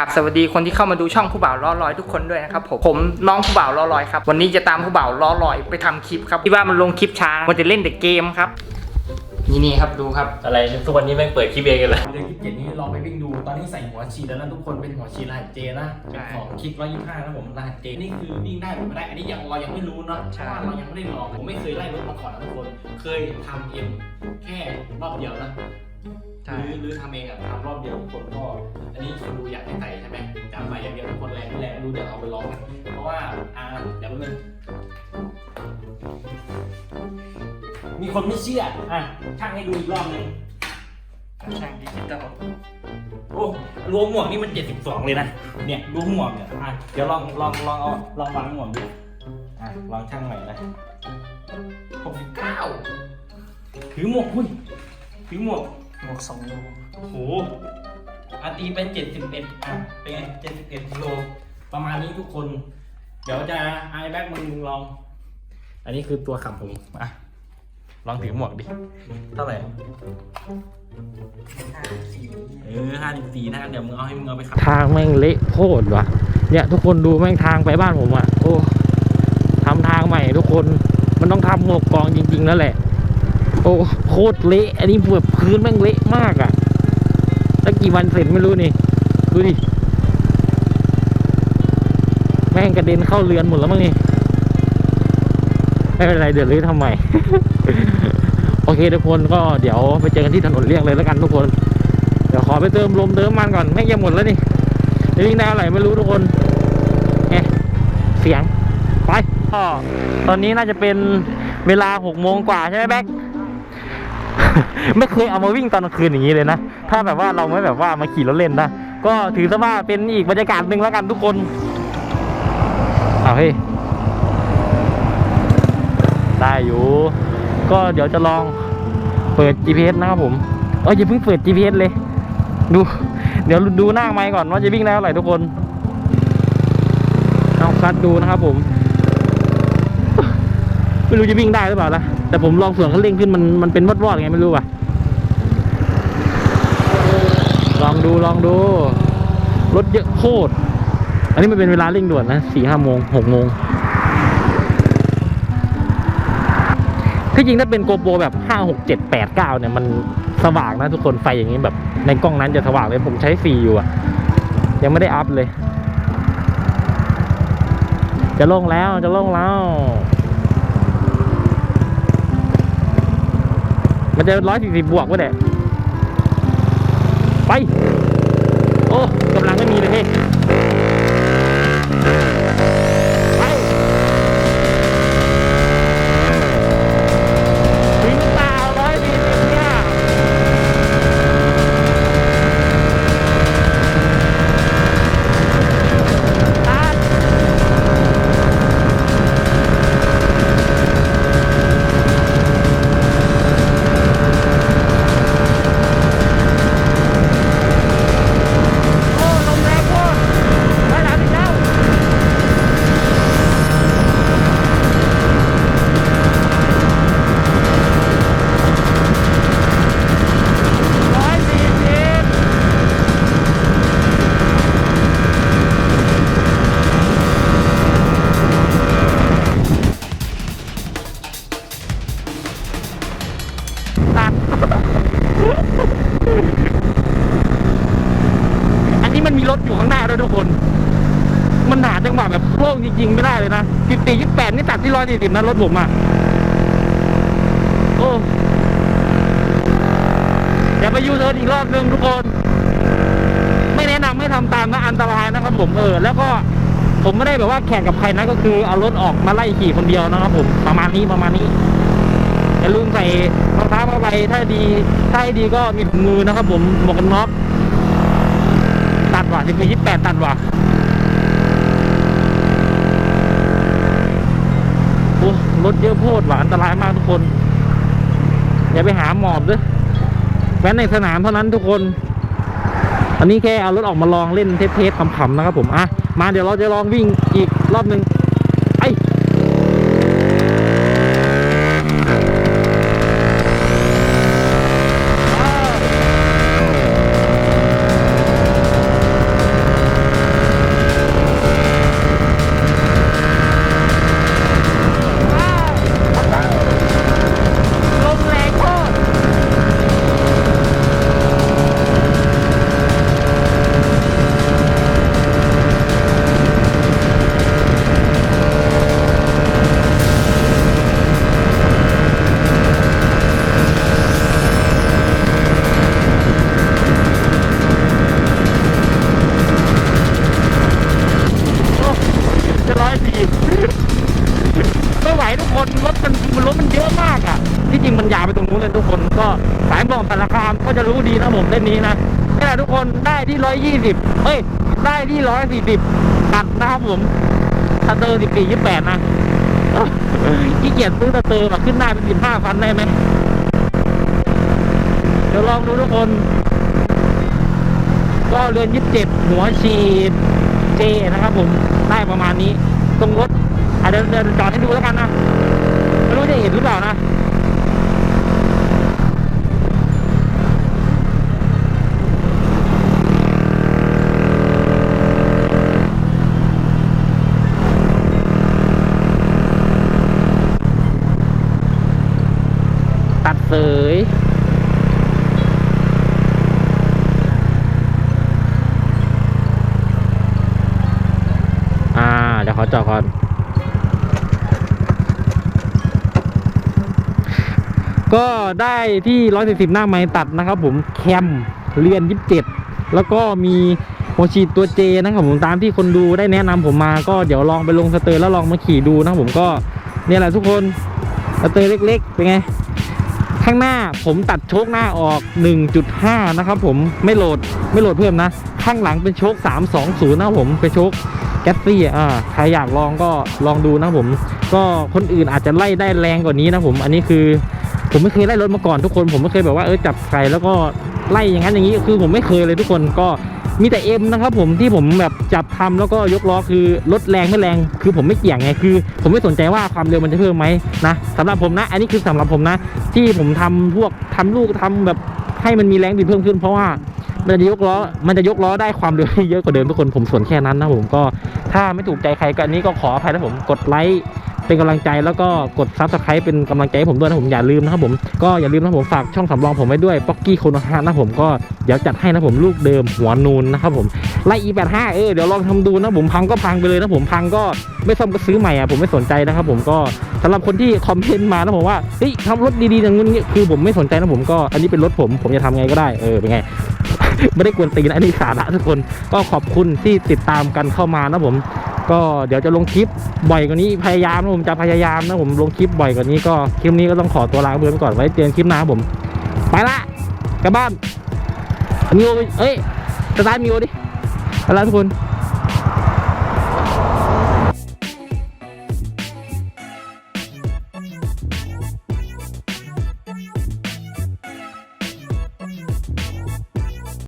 ราบสวัสดีคนที่เข้ามาดูช่องผู้บ่าวล้อลอยทุกคนด้วยนะครับผมผมน้องผู้บ่าวล้อลอยครับวันนี้จะตามผู้บ่าวล้อลอยไปทำคลิปครับที่ว่ามันลงคลิปช้ามันจะเล่นแต่เกมครับนี่นี่ครับดูครับอะไรทุกวันนี้แม่งเปิดคลิปเองกันเลยเดือนที่เจ็ดนี้ลองไปวิ่งดูตอนนี้ใส่หัวฉีดแล้วนะทุกคนเป็นหัวฉีดรหัสเจนะใช่เป็นของคลิกร้อยยี่ห้านะผมรหัสเจนี่คือวิ่งได้หรือไม่ได้อันนี้ยังเรายังไม่รู้เนาะเพใช่ราะว่าเรายังไม่ได้ลองผมไม่เคยไล่รถมาก่อนนะทุกคน เคยทำเอ็มแค่รอบเดียวนะ หรือหรือทำเองอะทำรอบเดียวทุกคนก็ อันนี้คนดูอยากให้ใส่ใช่ไหมจะใส่อย่างเดียวทุกคนแรงไม่แรงไม่รู้เดี๋ยวเอาไปลองกันเพราะว่าอ่าเดี๋ยวแป๊บนึงมีคนไม่เชื่ออะช่างให้ดูอีกรอบหนึงช่างดิจิตอลโอ้รวมหมวกนี่มัน 72 เลยนะ เนี่ยรวมหมวกเนี่ยอะเดี๋ยวลองลองลองเอาลองวางหมวกดูอะลองช่างใหม่นะ69 ถือหมวกหุ้ยถือหมวก หมวกสองโลโอ้โหอาตีเป็น71อะเป็นไง71กิโล ประมาณนี้ทุกคน เดี๋ยวจะไอแบ็กมึงลอง อันนี้คือตัวขับผมอะลองถือหมวกดิ เท่าไหร่เออ54นะเดี๋ยวมึงเอาให้มึงเอาไปขับ ทางแม่งเละโคตรว่ะ เนี่ยทุกคนดูแม่งทางไปบ้านผมอะ โอ้ทำทางใหม่ทุกคน มันต้องทำหมวกกองจริงๆนั่นแหละ โอ้โคตรเละอันนี้แบบพื้นแม่งเละมากอะแล้วกี่วันเสร็จไม่รู้นี่ดูดิแม่งกระเด็นเข้าเรือนหมดแล้วมั้งนี่ไม่เป็นไรเดี๋ยวรื้อทำใหม่โอเคทุกคนก็เดี๋ยวไปเจอกันที่ถนนเลี่ยงเลยแล้วกันทุกคน เดี๋ยวขอไปเติมลมเติมมันก่อนไม่งยังหมดแล้วนี่จะวิ่งได้เท่าไหร่ไม่รู้ทุกคนเอ๊เสียงไปก็ตอนนี้น่าจะเป็นเวลาหกโมงกว่าใช่ไหมแบ๊ก ไม่เคยเอามาวิ่งตอนกลางคืนอย่างนี้เลยนะ ถ้าแบบว่าเราไม่แบบว่ามาขี่รถเล่นนะ ก็ถือซะว่าเป็นอีกบรรยากาศหนึ่งแล้วกันทุกคนเอาเฮ้ยได้อยู่ ก็เดี๋ยวจะลองเปิด GPS นะครับผม เอออย่าเพิ่งเปิด GPS เลย ดู เดี๋ยวดูหน้าไม้ก่อนว่าจะวิ่งได้เท่าไหร่ทุกคน เอาคัดดูนะครับผม ไม่รู้จะวิ่งได้หรือเปล่านะ แต่ผมลองส่วนคันเร่งขึ้นมันมันเป็นวอดๆไงไม่รู้ว่ะ ลองดูลองดู รถเยอะโคตร อันนี้มันเป็นเวลาเร่งด่วนนะสี่ห้าโมงหกโมงที่จริงถ้าเป็นโกโปรแบบห้าหกเจ็ดแปดเก้าเนี่ยมันสว่างนะทุกคนไฟอย่างนี้แบบ ในกล้องนั้นจะสว่างเลยผมใช้ฟรีอยู่อะยังไม่ได้อัพเลย จะลงแล้วจะลงแล้ว มันจะร้อยสี่สิบบวกวะเนี่ยไป โอ้ สี่ยี่แปดนี่ตัดที่ร้อยสี่สิบนะรถผมอะโอ้อย่าไปยูเทิร์นอีกรอบนึงทุกคน ไม่แนะนำให้ทำตามนะอันตรายนะครับผมเออ แล้วก็ผมไม่ได้แบบว่าแข่งกับใครนะก็คือเอารถออกมาไล่ขี่คนเดียวนะครับผมประมาณนี้ประมาณนี้อย่าลืมใส่รองเท้าผ้าใบถ้าดีถ้าดีก็มีถุงมือนะครับผมหมวกกันน็อกตัดว่ะสิบยี่แปดตัดว่ะโอ้ รถเยอะโพดหว่ะอันตรายมากทุกคน อย่าไปหาหมอบด้วยแว้นในสนามเท่านั้นทุกคน อันนี้แค่เอารถออกมาลองเล่นเทสๆขำๆนะครับผมอะมาเดี๋ยวเราจะลองวิ่งอีกรอบหนึ่ง สายบอกสารคามก็จะรู้ดีนะผมเล่นนี้นะนี่แหละทุกคนได้ที่ร้อยยี่สิบเอ้ย ได้ที่ร้อยสี่สิบตัดนะครับผมสเตอร์สิบสี่ยี่แปดนะขี้เกียจซื้อสเตอร์มาขึ้นหน้าเป็นสิบห้าพันได้ไหมเดี๋ยวลองดูทุกคน ก็เรือนยี่สิบเจ็ดหัวฉีดเจนะครับผมได้ประมาณนี้ ตรงรถอะเดี๋ยวเดี๋ยวจอดให้ดูแล้วกันนะไม่รู้จะเห็นหรือเปล่านะ เสยอ่า เดี๋ยวขอจอดก่อน ก็ได้ที่ 140 หน้าไม้ตัดนะครับผม แคม เรียน 27 แล้วก็มีโมชีตัวเจนะครับผมตามที่คนดูได้แนะนำผมมาก็เดี๋ยวลองไปลงสเตอร์แล้วลองมาขี่ดูนะครับผมก็เนี่ยแหละทุกคนสเตอร์เล็ก ๆ เป็นไง ข้างหน้าผมตัดโชคหน้าออก 1.5 นะครับผมไม่โหลดไม่โหลดเพิ่มนะ ข้างหลังเป็นโชค 320 นะครับผมเป็นโชคแกสซี่อ่าใครอยากลองก็ลองดูนะผม ก็คนอื่นอาจจะไล่ได้แรงกว่านี้นะผมอันนี้คือผมไม่เคยไล่รถมาก่อนทุกคน ผมไม่เคยแบบว่าเออจับใครแล้วก็ไล่อย่างนั้นอย่างนี้คือผมไม่เคยเลยทุกคนก็ มีแต่เอ็มนะครับผมที่ผมแบบจับทำแล้วก็ยกล้อคือรถแรงไม่แรง คือผมไม่เกี่ยงไงคือ ผมไม่สนใจว่าความเร็วมันจะเพิ่มไหมนะสำหรับผมนะ อันนี้คือสำหรับผมนะ ที่ผมทำพวกทำลูกทำแบบให้มันมีแรงบิดเพิ่มขึ้นเพราะว่ามันจะยกล้อ มันจะยกล้อได้ความเร็วเยอะกว่าเดิมทุกคนผมส่วนแค่นั้นนะผมก็ถ้าไม่ถูกใจใครก็อันนี้ก็ขออภัยนะผมกดไลค์ เป็นกำลังใจแล้วก็กดซับสไครป์เป็นกำลังใจให้ผมด้วยนะผมอย่าลืมนะครับผมก็อย่าลืมนะผมฝากช่องสำรองผมไว้ด้วยป๊อกกี้โคโนฮะนะผมก็เดี๋ยวจัดให้นะผมลูกเดิมหัวนูนนะครับผมไล่ e85 เออเดี๋ยวลองทำดูนะผมพังก็พังไปเลยนะผมพังก็ไม่ซ่อมก็ซื้อใหม่อะผมไม่สนใจนะครับผมก็สำหรับคนที่คอมเมนต์มานะผมว่าเฮ้ยทำรถดีๆอย่างนี้คือผมไม่สนใจนะผมก็อันนี้เป็นรถผมผมจะทำไงก็ได้เออเป็นไงไม่ได้กวนตีนอันนี้สาระทุกคนก็ขอบคุณที่ติดตามกันเข้ามานะผม ก็เดี๋ยวจะลงคลิปบ่อยกว่านี้พยายามนะผมจะพยายามนะผมลงคลิปบ่อยกว่านี้ก็คลิปนี้ก็ต้องขอตัวลาเพื่อนไปก่อนไว้เจอกันคลิปหน้าผม ไปละกลับบ้านมิวเอ้ยสตาร์ทมิวดิไปละทุกคน